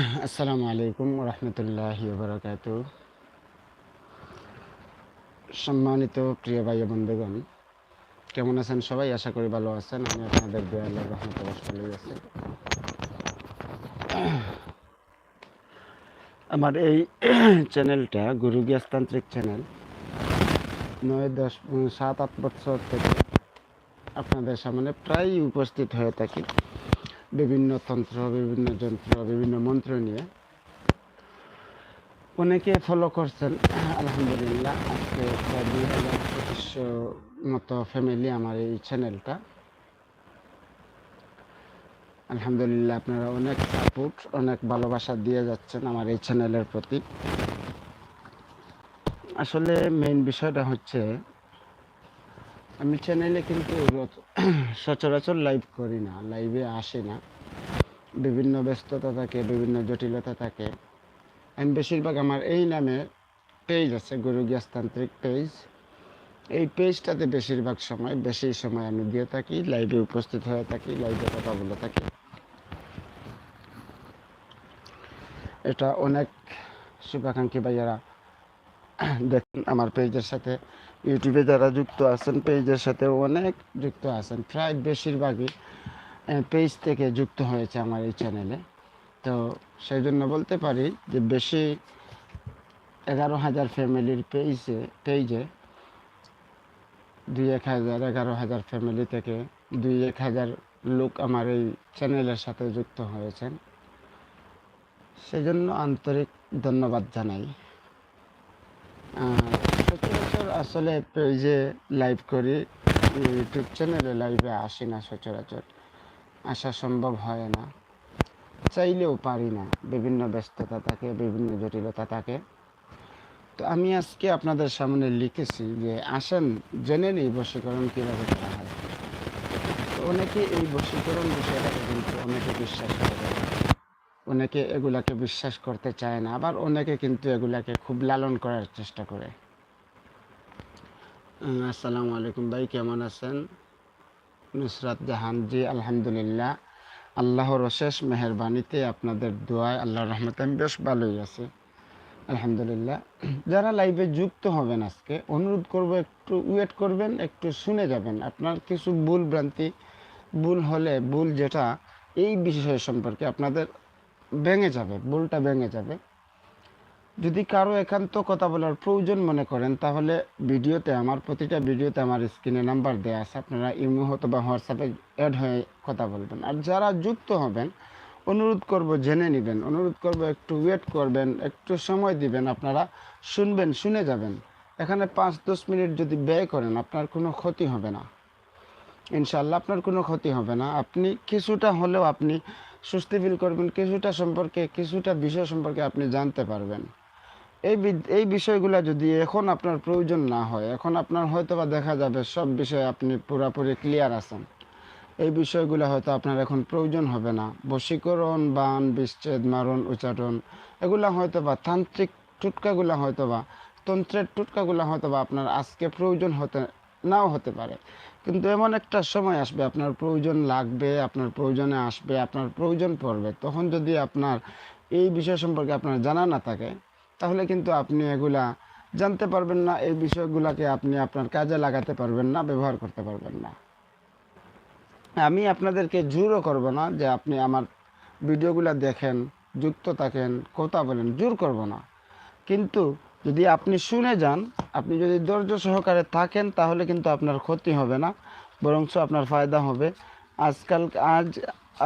আসসালামু আলাইকুম রহমতুল্লাহ বরকাত সম্মানিত প্রিয় ভাই বন্ধুগণ, কেমন আছেন সবাই? আশা করি ভালো আছেন। আমি আপনাদের দয়ালের রহমত ভালোই আছি। আমার এই চ্যানেলটা, গুরু গ্যাসতান্ত্রিক চ্যানেল, নয়, দশ সাত, আট বছর থেকে আপনাদের সামনে প্রায় উপস্থিত হয়ে থাকি। বিভিন্ন তন্ত্র, বিভিন্ন যন্ত্র, বিভিন্ন মন্ত্র নিয়ে অনেকে ফলো করছেন। আলহামদুলিল্লাহ, আজকে প্রায় দুই হাজার মতো ফ্যামিলি আমার এই চ্যানেলটা আলহামদুলিল্লাহ, আপনারা অনেক সাপোর্ট অনেক ভালোবাসা দিয়ে যাচ্ছেন আমার এই চ্যানেলের প্রতি। আসলে মেইন বিষয়টা হচ্ছে আমি চ্যানেলে কিন্তু সচরাচর লাইভ করি না লাইভে আসি না। বিভিন্ন ব্যস্ততা থাকে, বিভিন্ন জটিলতা থাকে। আমি বেশিরভাগ আমার এই নামে পেজ আছে গুরু গ্যাসতান্ত্রিক পেজ এই পেজটাতে বেশিরভাগ সময়, বেশি সময় আমি দিয়ে থাকি লাইভে উপস্থিত হয়ে থাকি লাইভে কথা বলে থাকি। এটা অনেক শুভাকাঙ্ক্ষী ভাইয়ারা দেখুন, আমার পেজের সাথে ইউটিউবে যারা যুক্ত আছেন, পেজের সাথে অনেক যুক্ত আছেন। প্রায় বেশিরভাগই পেজ থেকে যুক্ত হয়েছে আমার এই চ্যানেলে। তো সেই জন্য বলতে পারি যে বেশি এগারো হাজার ফ্যামিলির পেজে পেজে দুই এক হাজার, এগারো হাজার ফ্যামিলি থেকে দুই এক হাজার লোক আমার এই চ্যানেলের সাথে যুক্ত হয়েছেন। সেজন্য আন্তরিক ধন্যবাদ জানাই। সচরাচর আসলে পেজে লাইভ করি ইউটিউব চ্যানেলে লাইভে আসি না সচরাচর। আসা সম্ভব হয় না। চাইলেও পারি না। বিভিন্ন ব্যস্ততা থাকে, বিভিন্ন জটিলতা থাকে। তো আমি আজকে আপনাদের সামনে লিখেছি যে, আসেন, জেনে নিই বশীকরণ কীভাবে করা হয়। তো অনেকে এই বশীকরণ বিষয়টাকে কিন্তু অনেকে বিশ্বাস করে অনেকে এগুলাকে বিশ্বাস করতে চায় না, আবার অনেকে কিন্তু এগুলাকে খুব লালন করার চেষ্টা করে। আসসালামু আলাইকুম ভাই, কেমন আছেন? নুসরাত জাহান জি, আলহামদুলিল্লাহ। আল্লাহর অশেষ মেহরবানিতে আপনাদের দোয়ায় আল্লাহর রহমতে আমি বেশ ভালোই আছি, আলহামদুলিল্লাহ। যারা লাইভে যুক্ত হবেন আজকে, অনুরোধ করব একটু ওয়েট করবেন, একটু শুনে যাবেন। আপনার কিছু ভুল ভ্রান্তি, ভুল হলে, ভুল যেটা, এই বিষয় সম্পর্কে আপনাদের ভেঙে যাবে, ভুলটা ভেঙে যাবে। যদি কারও একান্ত কথা বলার প্রয়োজন মনে করেন, তাহলে ভিডিওতে, আমার প্রতিটা ভিডিওতে আমার স্ক্রিনে নাম্বার দেওয়া আছে। আপনারা ইমো হতো বা হোয়াটসঅ্যাপে অ্যাড হয়ে কথা বলবেন। আর যারা যুক্ত হবেন, অনুরোধ করব জেনে নেবেন, অনুরোধ করব একটু ওয়েট করবেন, একটু সময় দিবেন, আপনারা শুনবেন, শুনে যাবেন। এখানে পাঁচ দশ মিনিট যদি ব্যয় করেন, আপনার কোনো ক্ষতি হবে না। ইনশাল্লাহ আপনার কোনো ক্ষতি হবে না। আপনি কিছুটা হলেও আপনি সুস্থি ফিল করবেন, কিছুটা সম্পর্কে, কিছুটা বিষয় সম্পর্কে আপনি জানতে পারবেন। এই এই বিষয়গুলো যদি এখন আপনার প্রয়োজন না হয়, এখন আপনার হয়তো বা দেখা যাবে সব বিষয়ে আপনি পুরোপুরি ক্লিয়ার আছেন। এই বিষয়গুলো হয়তো আপনার এখন প্রয়োজন হবে না। বশীকরণ, বান, বিচ্ছেদ, মারণ, উচ্চারণ, এগুলো হয়তো বা তান্ত্রিক টুটকাগুলো হয়তো বা তন্ত্রের টুটকাগুলো হয়তো বা আপনার আজকে প্রয়োজন হতে, নাও হতে পারে। কিন্তু এমন একটা সময় আসবে, আপনার প্রয়োজন লাগবে, আপনার প্রয়োজনে আসবে, আপনার প্রয়োজন পড়বে। তখন যদি আপনার এই বিষয় সম্পর্কে আপনার জানা না থাকে, তাহলে কিন্তু আপনি এগুলা জানতে পারবেন না, এই বিষয়গুলোকে আপনি আপনার কাজে লাগাতে পারবেন না, ব্যবহার করতে পারবেন না। আমি আপনাদেরকে জোরও করব না যে আপনি আমার ভিডিওগুলো দেখেন, যুক্ত থাকেন, কথা বলেন, জোর করব না। কিন্তু যদি আপনি শুনে যান, আপনি যদি ধৈর্য সহকারে থাকেন, তাহলে কিন্তু আপনার ক্ষতি হবে না, বরঞ্চ আপনার ফায়দা হবে। আজকাল, আজ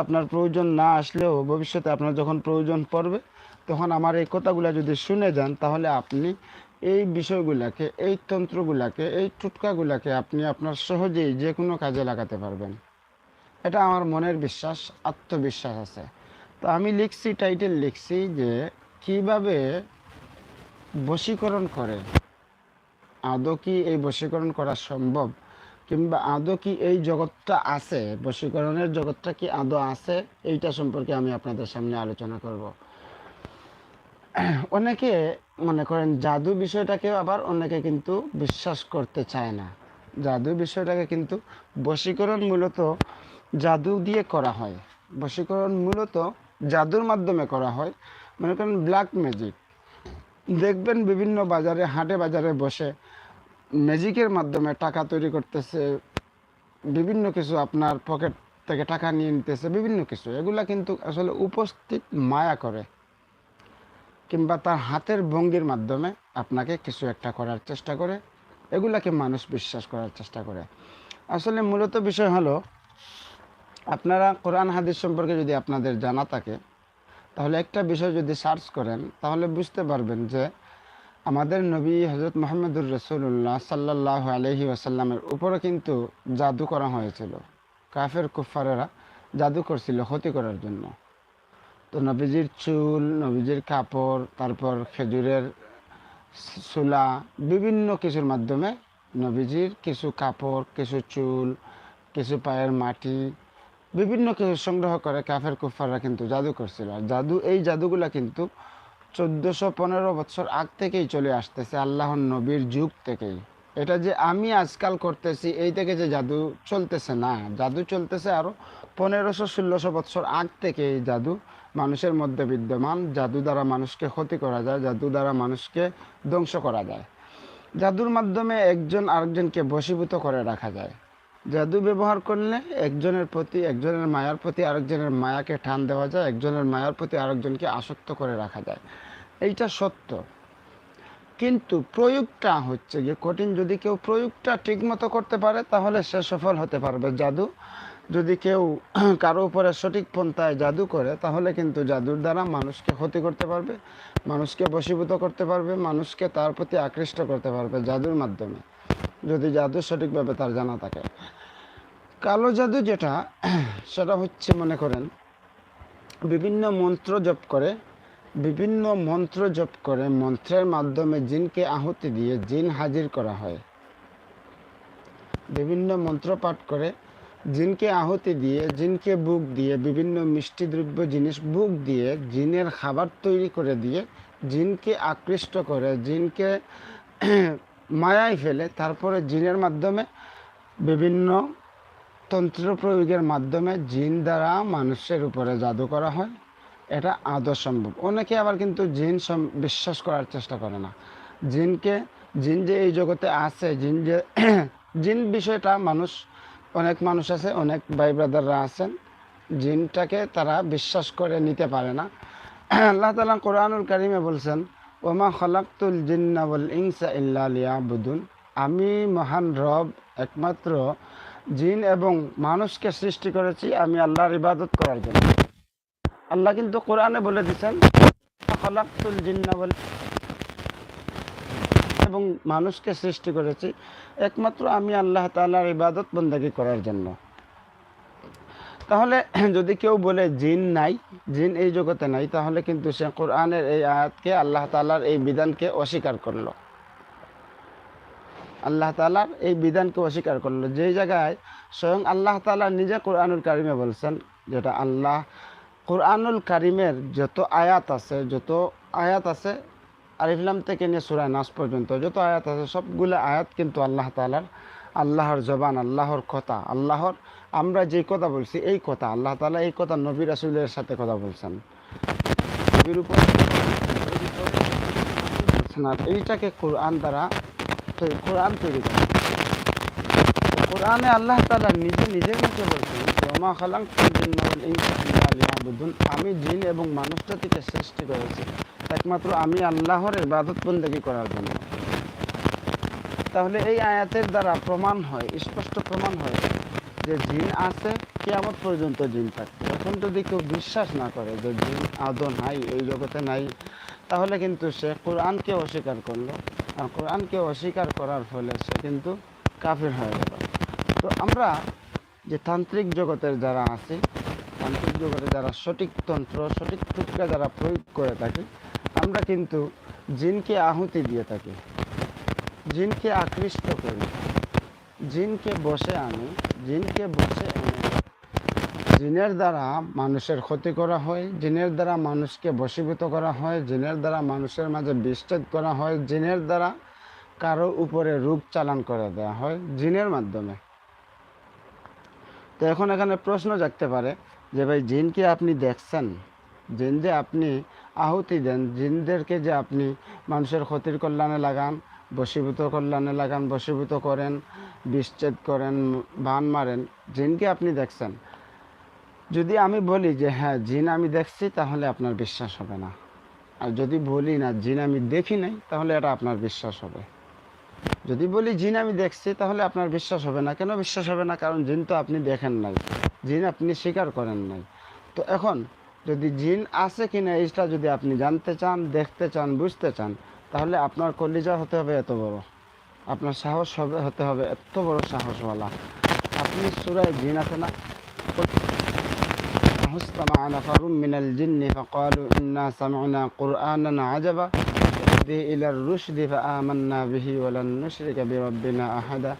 আপনার প্রয়োজন না আসলেও ভবিষ্যতে আপনার যখন প্রয়োজন পড়বে, তখন আমার এই কথাগুলো যদি শুনে যান, তাহলে আপনি এই বিষয়গুলোকে, এই তন্ত্রগুলোকে, এই টুটকাগুলোকে আপনি আপনার সহজেই যে কোনো কাজে লাগাতে পারবেন। এটা আমার মনের বিশ্বাস, আত্মবিশ্বাস আছে। তো আমি লিখছি, টাইটেল লিখছি যে কীভাবে বশীকরণ করে। আদৌ কি এই বশীকরণ করা সম্ভব? কিংবা আদৌ কি এই জগৎটা আছে? বশীকরণের জগৎটা কি আদৌ আছে? এইটা সম্পর্কে আমি আপনাদের সামনে আলোচনা করব। অনেকে মনে করেন জাদু বিষয়টাকেও আবার অনেকে কিন্তু বিশ্বাস করতে চায় না। জাদু বিষয়টাকে কিন্তু বশীকরণ মূলত জাদু দিয়ে করা হয়। বশীকরণ মূলত জাদুর মাধ্যমে করা হয়। মনে করেন ব্ল্যাক ম্যাজিক। দেখবেন বিভিন্ন বাজারে, হাটে বাজারে বসে ম্যাজিকের মাধ্যমে টাকা তৈরি করতেছে, বিভিন্ন কিছু আপনার পকেট থেকে টাকা নিয়ে নিতেছে, বিভিন্ন কিছু। এগুলা কিন্তু আসলে উপস্থিত মায়া করে। কিংবা তার হাতের ভঙ্গির মাধ্যমে আপনাকে কিছু একটা করার চেষ্টা করে, এগুলাকে মানুষ বিশ্বাস করার চেষ্টা করে। আসলে মূলত বিষয় হলো, আপনারা কোরআন, হাদিস সম্পর্কে যদি আপনাদের জানা থাকে তাহলে একটা বিষয় যদি সার্চ করেন, তাহলে বুঝতে পারবেন যে আমাদের নবী হজরত মোহাম্মদুর রসুল্লাহ সাল্লাহ আলহি আসাল্লামের উপরে কিন্তু জাদু করা হয়েছিল। কাফের কুফারেরা জাদু করছিল ক্ষতি করার জন্য। তো নবীজির চুল, নবীজির কাপড়, তারপর খেজুরের সুলা বিভিন্ন কিছুর মাধ্যমে নবীজির কিছু কাপড়, কিছু চুল, কিছু পায়ের মাটি বিভিন্ন কিছু সংগ্রহ করে কাফের কুফাররা কিন্তু জাদু করছিল। আর জাদু, এই জাদুগুলা কিন্তু চোদ্দোশো পনেরো বছর আগ থেকেই চলে আসতেছে আল্লাহর নবীর যুগ থেকেই। এটা যে আমি আজকাল করতেছি, এই থেকে যে জাদু চলতেছে না। জাদু চলতেছে আরও পনেরোশো, ষোলোশো বছর আগ থেকে এই জাদু মানুষের মধ্যে বিদ্যমান। জাদু দ্বারা মানুষকে ক্ষতি করা যায়, জাদু দ্বারা মানুষকে ধ্বংস করা যায়। জাদুর মাধ্যমে একজন আরেকজনকে বশীভূত করে রাখা যায়। জাদু ব্যবহার করলে একজনের প্রতি, একজনের মায়ার প্রতি আরেকজনের মায়াকে টান দেওয়া যায়, একজনের মায়ার প্রতি আরেকজনকে আসক্ত করে রাখা যায়। এইটা সত্য। কিন্তু প্রয়োগটা হচ্ছে যে, কঠিন যদি কেউ প্রয়োগটা ঠিকমতো করতে পারে, তাহলে সে সফল হতে পারবে। জাদু যদি কেউ কারও উপরে সঠিক পন্থায় জাদু করে, তাহলে কিন্তু জাদুর দ্বারা মানুষকে ক্ষতি করতে পারবে, মানুষকে বশীভূত করতে পারবে, মানুষকে তার প্রতি আকৃষ্ট করতে পারবে জাদুর মাধ্যমে। যদি জাদু সঠিকভাবে তার জানা থাকে। কালো জাদু যেটা, সেটা হচ্ছে, মনে করেন, বিভিন্ন মন্ত্র জপ করে, বিভিন্ন মন্ত্র জপ করে, মন্ত্রের মাধ্যমে জিনকে আহুতি দিয়ে জিন হাজির করা হয়। বিভিন্ন মন্ত্র পাঠ করে, জিনকে আহুতি দিয়ে, জিনকে বুক দিয়ে, বিভিন্ন মিষ্টি দ্রব্য জিনিস বুক দিয়ে, জিনের খাবার তৈরি করে দিয়ে, জিনকে আকৃষ্ট করে, জিনকে মায়ায় ফেলে, তারপরে জিনের মাধ্যমে বিভিন্ন তন্ত্র প্রয়োগের মাধ্যমে জিন দ্বারা মানুষের উপরে জাদু করা হয়। এটা আদৌ সম্ভব। অনেকে আবার কিন্তু জিন বিশ্বাস করার চেষ্টা করে না। জিনকে, জিন যে এই জগতে আছে, জিন যে জিন বিষয়টা মানুষ, অনেক মানুষ আছে, অনেক ভাই ব্রাদাররা আছেন। জিনটাকে তারা বিশ্বাস করে নিতে পারে না। আল্লাহ তালা কোরআনুল কারিমে বলছেন ওমা খলাক্তুল জিন্নাবল ইনসা ইল্লা লিয়াবুদুন। আমি মহান রব, একমাত্র জিন এবং মানুষকে সৃষ্টি করেছি, আমি আল্লাহর ইবাদত করার জন্য। আল্লাহ কিন্তু কোরআনে বলে দিচ্ছেন খলাক্তুল জিন্নাবল এবং মানুষকে সৃষ্টি করেছি, একমাত্র আমি আল্লাহ তাআলার ইবাদত বন্দাগি করার জন্য। তাহলে যদি কেউ বলে জিন নাই, জিন এই জগতে নাই, তাহলে কিন্তু সে কোরআনের এই আয়াতকে আল্লাহ তালার এই বিধানকে অস্বীকার করল। আল্লাহ তালার এই বিধানকে অস্বীকার করল। যেই জায়গায় স্বয়ং আল্লাহ তাআলা নিজে কোরআনুল কারিমে বলছেন, যেটা আল্লাহ কোরআনুল কারিমের যত আয়াত আছে, যত আয়াত আছে আরিফলাম থেকে নিয়ে সুরায় নাস পর্যন্ত যত আয়াত আছে, সবগুলো আয়াত কিন্তু আল্লাহ তাআলার আল্লাহর জবান, আল্লাহর কথা, আল্লাহর, আমরা যে কথা বলছি এই কথা, আল্লাহ তালা এই কথা নবী রাসূলের সাথে কথা বলছেন। নবীর এইটাকে কোরআন দ্বারা কোরআন তৈরি করে। কোরআনে আল্লাহ তালা নিজে নিজের মুখে বলছেন লিয়াবুদুন। আমি জিন এবং মানুষ জাতিকে সৃষ্টি করেছি। একমাত্র আমি আল্লাহর ইবাদত বন্দেগী করার জন্য। তাহলে এই আয়াতের দ্বারা প্রমাণ হয়, স্পষ্ট প্রমাণ হয় যে জিন আছে, কেয়ামত পর্যন্ত জিন থাকবে। এখন যদি কেউ বিশ্বাস না করে যে জিন আদৌ নাই, এই জগতে নাই, তাহলে কিন্তু সে কোরআনকে অস্বীকার করল। আর কোরআনকে অস্বীকার করার ফলে সে কিন্তু কাফির হয়ে গেল। তো আমরা যে তান্ত্রিক জগতের যারা আছে, তান্ত্রিক জগতে যারা সঠিক তন্ত্র, সঠিক টুকরা যারা প্রয়োগ করে থাকি, আমরা কিন্তু জিনকে আহুতি দিয়ে থাকি। জিনকে আকৃষ্ট করি। জিনকে বসে আনি, জিনকে বসে এনে জিনের দ্বারা মানুষের ক্ষতি করা হয়, জিনের দ্বারা মানুষকে বশীভূত করা হয়, জিনের দ্বারা মানুষের মাঝে বিচ্ছেদ করা হয়, জিনের দ্বারা কারও উপরে রূপ চালান করে দেওয়া হয়, জিনের মাধ্যমে। তো এখন এখানে প্রশ্ন জাগতে পারে যে ভাই জিনকে আপনি দেখছেন? জিন যে আপনি আহুতি দেন, জিনদেরকে যে আপনি মানুষের ক্ষতির কল্যাণে লাগান বশীভূত কল্যাণে লাগান, বশীভূত করেন বিচ্ছেদ করেন, বান মারেন। জিনকে আপনি দেখছেন। যদি আমি বলি যে হ্যাঁ জিন আমি দেখছি, তাহলে আপনার বিশ্বাস হবে না। আর যদি বলি না, জিন আমি দেখি নাই, তাহলে এটা আপনার বিশ্বাস হবে। যদি বলি জিন আমি দেখছি, তাহলে আপনার বিশ্বাস হবে না। কেন বিশ্বাস হবে না? কারণ জিন তো আপনি দেখেন নাই। জিন আপনি স্বীকার করেন নাই। তো এখন যদি জিন আছে কিনা, এইটা যদি আপনি জানতে চান, দেখতে চান, বুঝতে চান তাহলে আপনার কলিজা হতে হবে এত বড় আপনার সাহস হবে হতে হবে এত বড় সাহসওয়ালা আপনি সুরায় জিন আছে না استمع نفر من الجن فقالوا إنا سمعنا قرآنا عجبا يهدي إلى الرشد فآمنا به ولن نشرك بربنا أحدا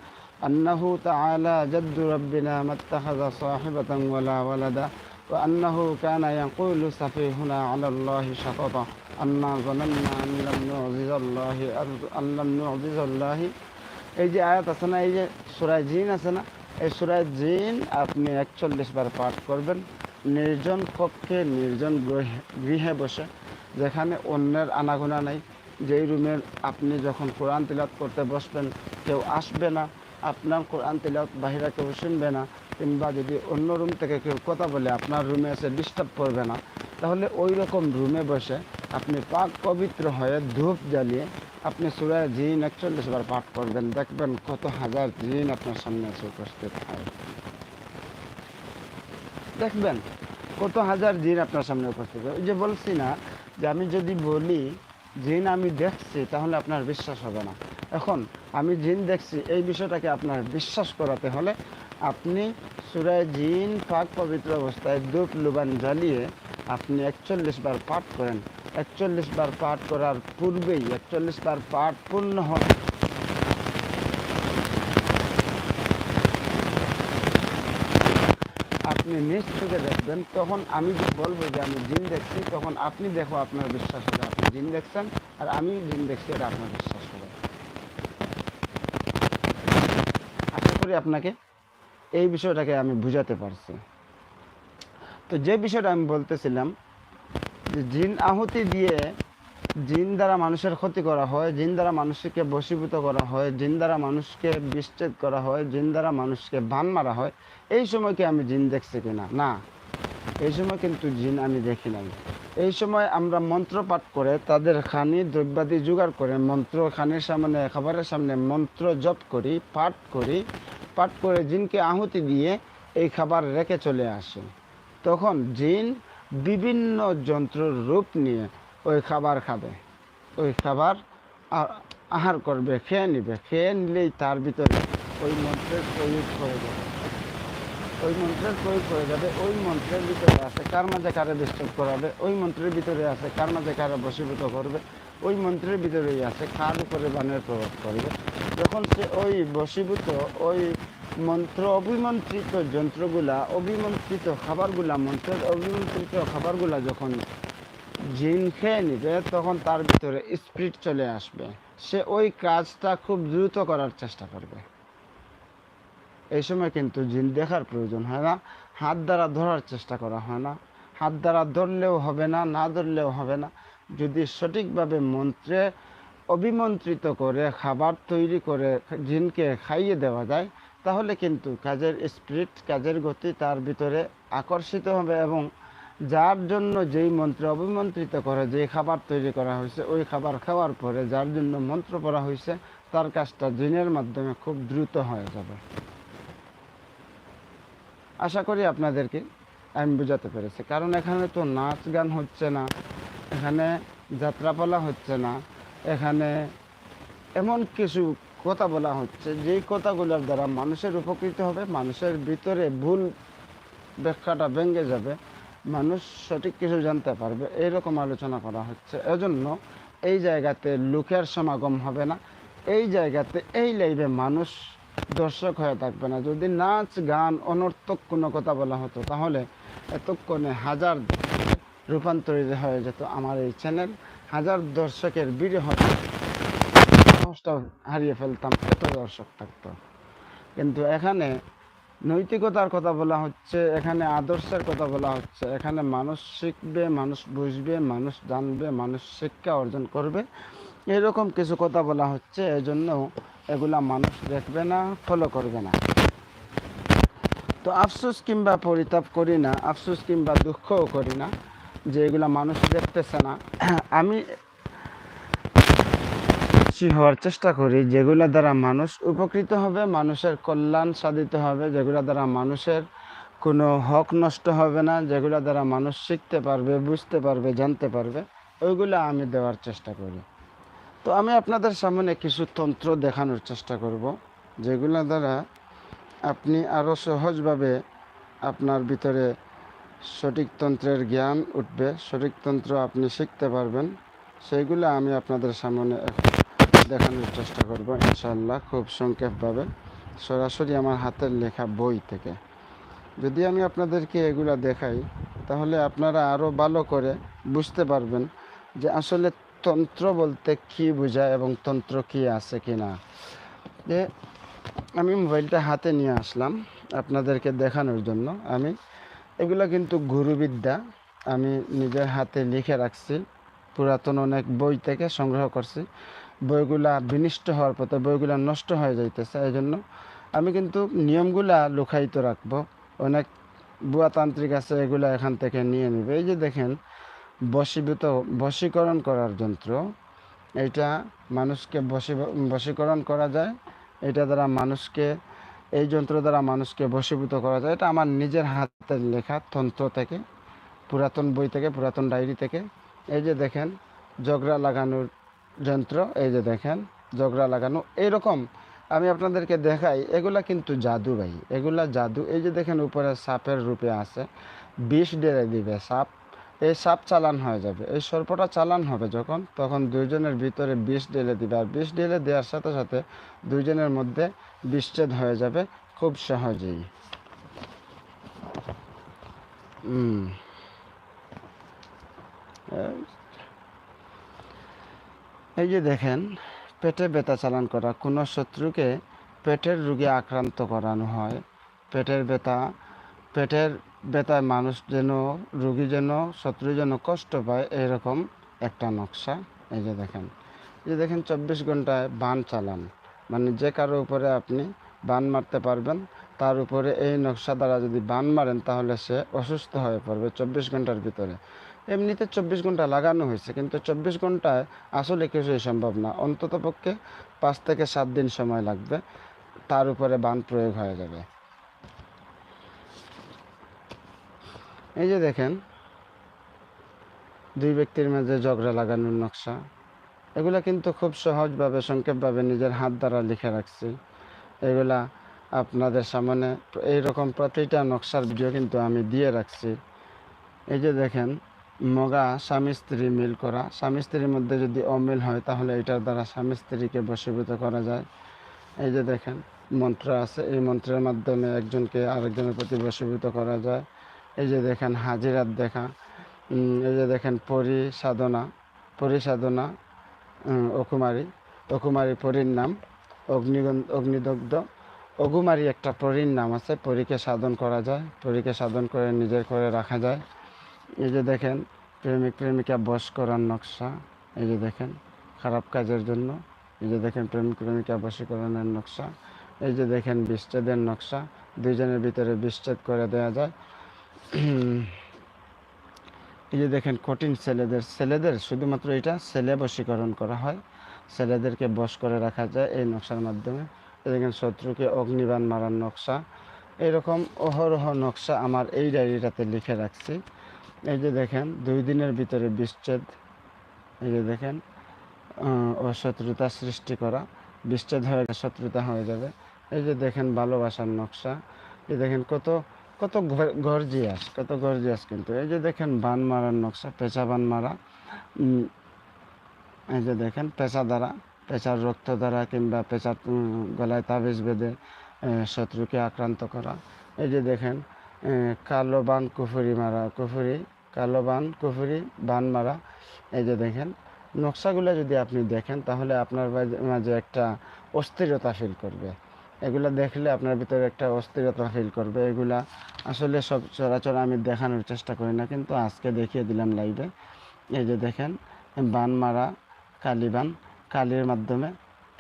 أنه تعالى جد ربنا ما اتخذ صاحبة ولا ولدا وأنه كان يقول سفيهنا على الله شططا আন্না জানান্না আল্লাম নজিজাল্লাহ আল্লাম নজিজাল্লাহ এই যে আয়াত আছে না, এই যে সুরায় জিন আছে না, এই সুরায় জিন আপনি একচল্লিশ বার পাঠ করবেন। নির্জন কক্ষে নির্জন গৃহে বসে, যেখানে অন্যের আনাগোনা নাই। যেই রুমে আপনি যখন কোরআন তিলাত করতে বসবেন, কেউ আসবে না। আপনার কোরআন তিলাত বাহিরা কেউ শুনবে না, কিংবা যদি অন্য রুম থেকে কেউ কথা বলে, আপনার রুমে এসে ডিস্টার্ব করবে না। তাহলে ওই রকম রুমে বসে আপনি পাক পবিত্র হয়ে ধূপ জ্বালিয়ে আপনি সুরায় জিন একচল্লিশ বার পাঠ করবেন, দেখবেন কত হাজার জিন আপনার সামনে এসে উপস্থিত হয়। দেখবেন কত হাজার জিন আপনার সামনে উপস্থিত হয়। ওই যে বলছি না যে আমি যদি বলি জিন আমি দেখছি, তাহলে আপনার বিশ্বাস হবে না। এখন আমি জিন দেখছি, এই বিষয়টাকে আপনার বিশ্বাস করাতে হলে আপনি সুরায় জিন পাক পবিত্র অবস্থায় ধূপ লুবান জ্বালিয়ে আপনি একচল্লিশ বার পাঠ করেন। একচল্লিশ বার পাঠ করার পূর্বেই একচল্লিশ বার পাঠ পূর্ণ হয়। আপনি নিজ চোখে দেখবেন, তখন আমি যে বলব যে আমি জিন দেখছি, তখন আপনি দেখো আপনার বিশ্বাস হবে, আপনি জিন দেখছেন, আর আমি জিন দেখছি, এটা আপনার বিশ্বাস হবে। আশা করি আপনাকে এই বিষয়টাকে আমি বুঝাতে পারছি। তো যে বিষয়টা আমি বলতেছিলাম যে জিন আহুতি দিয়ে জিন দ্বারা মানুষের ক্ষতি করা হয়, জিন দ্বারা মানুষকে বশীভূত করা হয়, জিন দ্বারা মানুষকে বিচ্ছেদ করা হয়, জিন দ্বারা মানুষকে বান মারা হয়, এই সময় কি আমি জিন দেখছি কিনা? না। এই সময় কিন্তু জিন আমি দেখি নাই। এই সময় আমরা মন্ত্র পাঠ করে, তাদের খানি দ্রব্যাদি জোগাড় করে, মন্ত্র খানির সামনে, খাবারের সামনে মন্ত্র জপ করি, পাঠ করি, পাঠ করে জিনকে আহুতি দিয়ে এই খাবার রেখে চলে আসে। তখন জিন বিভিন্ন যন্ত্রের রূপ নিয়ে ওই খাবার খাবে। ওই খাবার আহার করবে, খেয়ে নিবে। খেয়ে নিলেই তার ভিতরে ওই মন্ত্রের প্রয়োগ করে যাবে। ওই মন্ত্রের প্রয়োগ করে যাবে, ওই মন্ত্রের ভিতরে আছে কার মাঝে কারে ডিস্টার্ব করাবে, ওই মন্ত্রের ভিতরে আছে কার মাঝে কারে বশীভূত করবে, ওই মন্ত্রের ভিতরেই আছে কার উপরে বানের প্রভাব করবে যখন সে ওই বশীভূত, ওই মন্ত্র অভিমন্ত্রিত যন্ত্রগুলা, অভিমন্ত্রিত খাবারগুলা, মন্ত্রের অভিমন্ত্রিত খাবারগুলা যখন জিন খেয়ে নিবে, তখন তার ভিতরে স্পিরিট চলে আসবে। সে ওই কাজটা খুব দ্রুত করার চেষ্টা করবে। এই সময় কিন্তু জিন দেখার প্রয়োজন হয় না। হাত দ্বারা ধরার চেষ্টা করা হয় না। হাত দ্বারা ধরলেও হবে না না ধরলেও হবে না। যদি সঠিকভাবে মন্ত্রে অভিমন্ত্রিত করে, খাবার তৈরি করে জিনকে খাইয়ে দেওয়া যায় তাহলে কিন্তু কাজের স্পিরিট, কাজের গতি তার ভিতরে আকর্ষিত হবে এবং যার জন্য যেই মন্ত্রে অভিমন্ত্রিত করে যে খাবার তৈরি করা হয়েছে, ওই খাবার খাওয়ার পরে যার জন্য মন্ত্র পড়া হয়েছে, তার কাজটা জিনের মাধ্যমে খুব দ্রুত হয়ে যাবে। আশা করি আপনাদেরকে আমি বোঝাতে পেরেছি। কারণ এখানে তো নাচ গান হচ্ছে না, এখানে যাত্রাপালা হচ্ছে না, এখানে এমন কিছু কথা বলা হচ্ছে, যেই কথাগুলোর দ্বারা মানুষের উপকৃত হবে, মানুষের ভিতরে ভুল ব্যাখ্যাটা ভেঙে যাবে, মানুষ সঠিক কিছু জানতে পারবে এইরকম আলোচনা করা হচ্ছে। এজন্য এই জায়গাতে লোকের সমাগম হবে না। এই জায়গাতে, এই লাইভে মানুষ দর্শক হয়ে থাকবে না। যদি নাচ, গান, অনর্থক কোনো কথা বলা হতো, তাহলে এতক্ষণে হাজার রূপান্তরিত হয়ে যেত আমার এই চ্যানেল। হাজার দর্শকের ভিড় হতো সাহসটা হারিয়ে ফেলতাম, এত দর্শক থাকতো। কিন্তু এখানে নৈতিকতার কথা বলা হচ্ছে, এখানে আদর্শের কথা বলা হচ্ছে, এখানে মানুষ শিখবে, মানুষ বুঝবে, মানুষ জানবে, মানুষ শিক্ষা অর্জন করবে, এরকম কিছু কথা বলা হচ্ছে, এজন্য এগুলা মানুষ দেখবে না ফলো করবে না। তো আফসোস কিংবা পরিতাপ করি না, আফসোস কিংবা দুঃখও করি না যে এগুলা মানুষ দেখতেছে না। আমি খুশি হওয়ার চেষ্টা করি, যেগুলা দ্বারা মানুষ উপকৃত হবে, মানুষের কল্যাণ সাধিত হবে, যেগুলা দ্বারা মানুষের কোনো হক নষ্ট হবে না, যেগুলা দ্বারা মানুষ শিখতে পারবে, বুঝতে পারবে, জানতে পারবে, ওইগুলো আমি দেওয়ার চেষ্টা করি। তো আমি আপনাদের সামনে কিছু তন্ত্র দেখানোর চেষ্টা করব, যেগুলা দ্বারা আপনি আরও সহজভাবে আপনার ভিতরে সঠিক তন্ত্রের জ্ঞান উঠবে, সঠিক তন্ত্র আপনি শিখতে পারবেন, সেইগুলো আমি আপনাদের সামনে দেখানোর চেষ্টা করব ইনশাল্লাহ খুব সংক্ষেপভাবে। সরাসরি আমার হাতের লেখা বই থেকে। যদি আমি আপনাদেরকে এগুলা দেখাই, তাহলে আপনারা আরও ভালো করে বুঝতে পারবেন যে আসলে তন্ত্র বলতে কী বোঝায় এবং তন্ত্র কী আছে কি না যে আমি মোবাইলটা হাতে নিয়ে আসলাম আপনাদেরকে দেখানোর জন্য। আমি, এগুলো কিন্তু গুরুবিদ্যা। আমি নিজের হাতে লিখে রাখছি। পুরাতন অনেক বই থেকে সংগ্রহ করছি। বইগুলা বিনিষ্ট হওয়ার পথে বইগুলা নষ্ট হয়ে যাইতেছে এই জন্য আমি কিন্তু নিয়মগুলা লুকায়িত রাখব। অনেক বুয়াতান্ত্রিক আছে, এগুলা এখান থেকে নিয়ে নেবে। এই যে দেখেন, বশীভূত, বশীকরণ করার যন্ত্র, এটা মানুষকে বশী, বশীকরণ করা যায়। এটা দ্বারা মানুষকে, এই যন্ত্র দ্বারা মানুষকে বশীভূত করা যায়। এটা আমার নিজের হাতের লেখা, তন্ত্র থেকে, পুরাতন বই থেকে, পুরাতন ডায়েরি থেকে। এই যে দেখেন জগরা লাগানোর যন্ত্র, এই যে দেখেন, জগড়া লাগানো এইরকম আমি আপনাদেরকে দেখাই, এগুলা কিন্তু জাদু ভাই, এগুলা জাদু, এই যে দেখেন উপরে সাপের রূপে আছে, বিষ ডেরে দিবে সাপ, এই সাপ চালান হয়ে যাবে, এই সর্পটা চালান হবে যখন, তখন দুইজনের ভিতরে বিষ ঢেলে দিবে, আর বিষ ঢেলে দেওয়ার সাথে সাথে দুইজনের মধ্যে বিচ্ছেদ হয়ে যাবে খুব সহজেই। হুম এই যে দেখেন, পেটে ব্যথা চালান করা, কোনো শত্রুকে পেটের রোগে আক্রান্ত করানো হয়। পেটের ব্যথা, পেটের ব্যথায় মানুষ যেন, রুগী যেন, শত্রু যেন কষ্ট পায়, এরকম একটা নকশা। এই যে দেখেন, এই যে দেখেন, চব্বিশ ঘন্টায় বান চালান। মানে যে কারও উপরে আপনি বান মারতে পারবেন, তার উপরে এই নকশা দ্বারা যদি বান মারেন, তাহলে সে অসুস্থ হয়ে পড়বে চব্বিশ ঘণ্টার ভিতরে। এমনিতে চব্বিশ ঘণ্টা লাগানো হয়েছে, কিন্তু চব্বিশ ঘন্টায় আসলে কিছুই সম্ভব না। অন্তত পক্ষে পাঁচ থেকে সাত দিন সময় লাগবে, তার উপরে বান প্রয়োগ হয়ে যাবে। এই যে দেখেন, দুই ব্যক্তির মাঝে ঝগড়া লাগানোর নকশা। এগুলা কিন্তু খুব সহজভাবে, সংক্ষেপভাবে নিজের হাত দ্বারা লিখে রাখছি। এগুলা আপনাদের সামনে এইরকম প্রতিটা নকশার ভিডিও কিন্তু আমি দিয়ে রাখছি। এই যে দেখেন মগা স্বামী স্ত্রী মিল করা। স্বামী স্ত্রীর মধ্যে যদি অমিল হয়, তাহলে এটার দ্বারা স্বামী স্ত্রীকে বশীভূত করা যায়। এই যে দেখেন, মন্ত্র আছে। এই মন্ত্রের মাধ্যমে একজনকে আরেকজনের প্রতি বশীভূত করা যায়। এই যে দেখেন, হাজিরাত দেখা। এই যে দেখেন পরি সাধনা পরি সাধনা অকুমারী। অকুমারী পরীর নাম। অগ্নিগন্ধ অগ্নিদগ্ধ। অগুমারী একটা পরীর নাম আছে। পরীকে সাধন করা যায়। পরীকে সাধন করে নিজের করে রাখা যায়। এই যে দেখেন, প্রেমিক প্রেমিকা বশ করার নকশা, এই যে দেখেন, খারাপ কাজের জন্য, এই যে দেখেন, প্রেমিক প্রেমিকা বশীকরণের নকশা, এই যে দেখেন, বিচ্ছেদের নকশা, দুইজনের ভিতরে বিচ্ছেদ করে দেওয়া যায়। এই যে দেখেন, কঠিন ছেলেদের ছেলেদের, শুধুমাত্র এটা, ছেলে বশীকরণ করা হয়, ছেলেদেরকে বশ করে রাখা যায় এই নকশার মাধ্যমে। এই দেখেন, শত্রুকে অগ্নিবাণ মারার নকশা, এরকম অহরহ নকশা আমার এই ডায়েরিটাতে লিখে রাখছি। এই যে দেখেন, দুই দিনের ভিতরে বিচ্ছেদ, এই যে দেখেন অশত্রুতা সৃষ্টি করা, বিচ্ছেদ হয়ে শত্রুতা হয়ে যাবে। এই যে দেখেন, ভালোবাসার নকশা। এই দেখেন, কত কত গর্জিয়াস কত গর্জিয়াস কিন্তু। এই যে দেখেন, বান মারার নকশা, পেঁচা বান মারা। এই যে দেখেন, পেঁচা দ্বারা, পেঁচার রক্ত দ্বারা কিংবা পেঁচার গলায় তাবিজ বেঁধে শত্রুকে আক্রান্ত করা। এই যে দেখেন কালো বান, কুফুরি মারা, কুফুরি কালো বান, কুফুরি, বান মারা, এই যে দেখেন। নকশাগুলো যদি আপনি দেখেন, তাহলে আপনার মাঝে একটা অস্থিরতা ফিল করবে। এগুলা দেখলে আপনার ভিতরে একটা অস্থিরতা ফিল করবে। এগুলা আসলে সব চরাচর আমি দেখানোর চেষ্টা করি না, কিন্তু আজকে দেখিয়ে দিলাম লাইভে এই যে দেখেন, বান মারা কালিবান কালির মাধ্যমে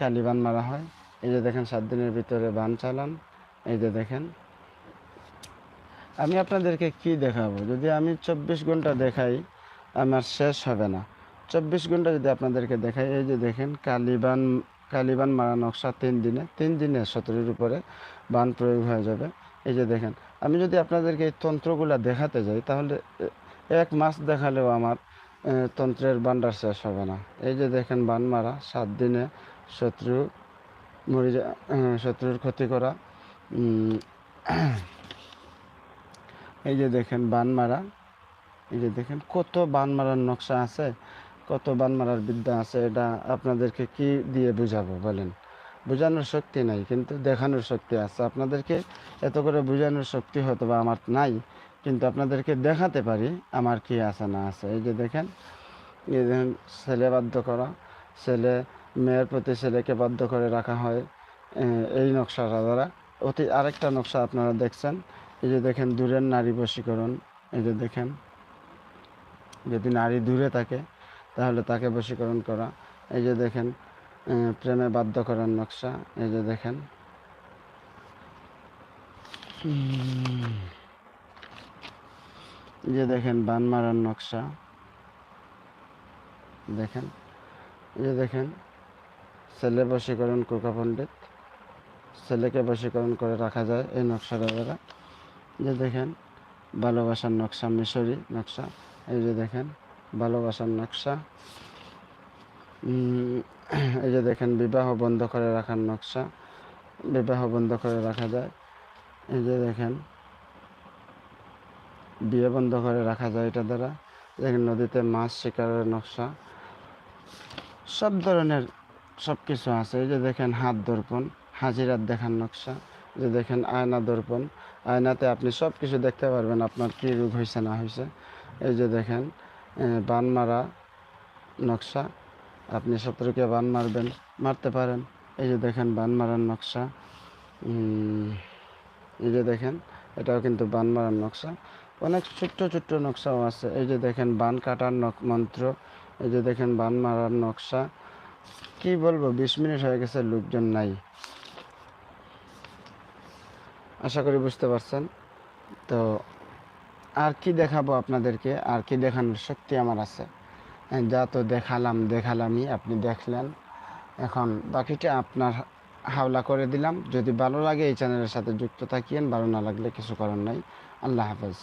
কালিবান মারা হয়। এই যে দেখেন, সাত দিনের ভিতরে বান চালান। এই যে দেখেন আমি আপনাদেরকে কি দেখাবো? যদি আমি চব্বিশ ঘণ্টা দেখাই, আমার শেষ হবে না। চব্বিশ ঘণ্টা যদি আপনাদেরকে দেখাই, এই যে দেখেন, কালিবান কালিবান মারা নকশা তিন দিনে তিন দিনে সতেরোর উপরে বান প্রয়োগ হয়ে যাবে। এই যে দেখেন, আমি যদি আপনাদেরকে এই তন্ত্রগুলা দেখাতে যাই, তাহলে এক মাস দেখালেও আমার তন্ত্রের বান্ডার শেষ হবে না। এই যে দেখেন, বান মারা, সাত দিনে শত্রু মরে শত্রুর ক্ষতি করা এই যে দেখেন বান মারা এই যে দেখেন কত বান মারার নকশা আছে, কত বান মারার বিদ্যা আছে, এটা আপনাদেরকে কি দিয়ে বুঝাবো বলেন? বোঝানোর শক্তি নাই, কিন্তু দেখানোর শক্তি আছে। আপনাদেরকে এত করে বোঝানোর শক্তি হয়তো বা আমার নাই, কিন্তু আপনাদেরকে দেখাতে পারি আমার কি আছে না আছে। এই যে দেখেন, এই দেখেন, ছেলে বাধ্য করা, ছেলে, মেয়ের প্রতি ছেলেকে বাধ্য করে রাখা হয় এই নকশাটা দ্বারা। অতি আরেকটা নকশা আপনারা দেখছেন এই যে দেখেন দূরের নারী বশীকরণ, এই যে দেখেন। যদি নারী দূরে থাকে, তাহলে তাকে বশীকরণ করা। এই যে দেখেন প্রেমে বাধ্য করার নকশা, এই যে দেখেন। যে দেখেন, বান মারার নকশা। দেখেন যে দেখেন, ছেলে বশীকরণ কোকা পণ্ডিত। ছেলেকে বশীকরণ করে রাখা যায় এই নকশাটা দ্বারা। যে দেখেন, ভালোবাসার নকশা, মিশরি নকশা, এই যে দেখেন, ভালোবাসার নকশা। এই যে দেখেন, বিবাহ বন্ধ করে রাখার নকশা, বিবাহ বন্ধ করে রাখা যায়। এই যে দেখেন, বিয়ে বন্ধ করে রাখা যায় এটা দ্বারা। দেখেন, নদীতে মাছ, শিকারের নকশা, সব ধরনের সব কিছু আছে। এই যে দেখেন, হাত দর্পণ, হাজিরাত দেখার নকশা। যে দেখেন, আয়না দর্পণ আয়নাতে আপনি সব কিছু দেখতে পারবেন আপনার কী রোগ হয়েছে না হয়েছে এই যে দেখেন বান মারা নকশা। আপনি শত্রুকে বান মারবেন, মারতে পারেন। এই যে দেখেন, বান মারার নকশা। এই যে দেখেন, এটাও কিন্তু বান মারার নকশা। অনেক ছোট্ট ছোট্ট নকশাও আছে। এই যে দেখেন, বান কাটার নক মন্ত্র। এই যে দেখেন, বান মারার নকশা। কি বলব, বিশ মিনিট হয়ে গেছে, লোকজন নাই। আশা করি বুঝতে পারছেন। তো আর কি দেখাবো আপনাদেরকে? আর কি দেখানোর শক্তি আমার আছে। হ্যাঁ, যা তো দেখালাম দেখালামই আপনি দেখলেন। এখন বাকিটা আপনার হাওলা করে দিলাম। যদি ভালো লাগে এই চ্যানেলের সাথে যুক্ত থাকিয়েন ভালো না লাগলে কিছু করার নাই। আল্লাহ হাফেজ।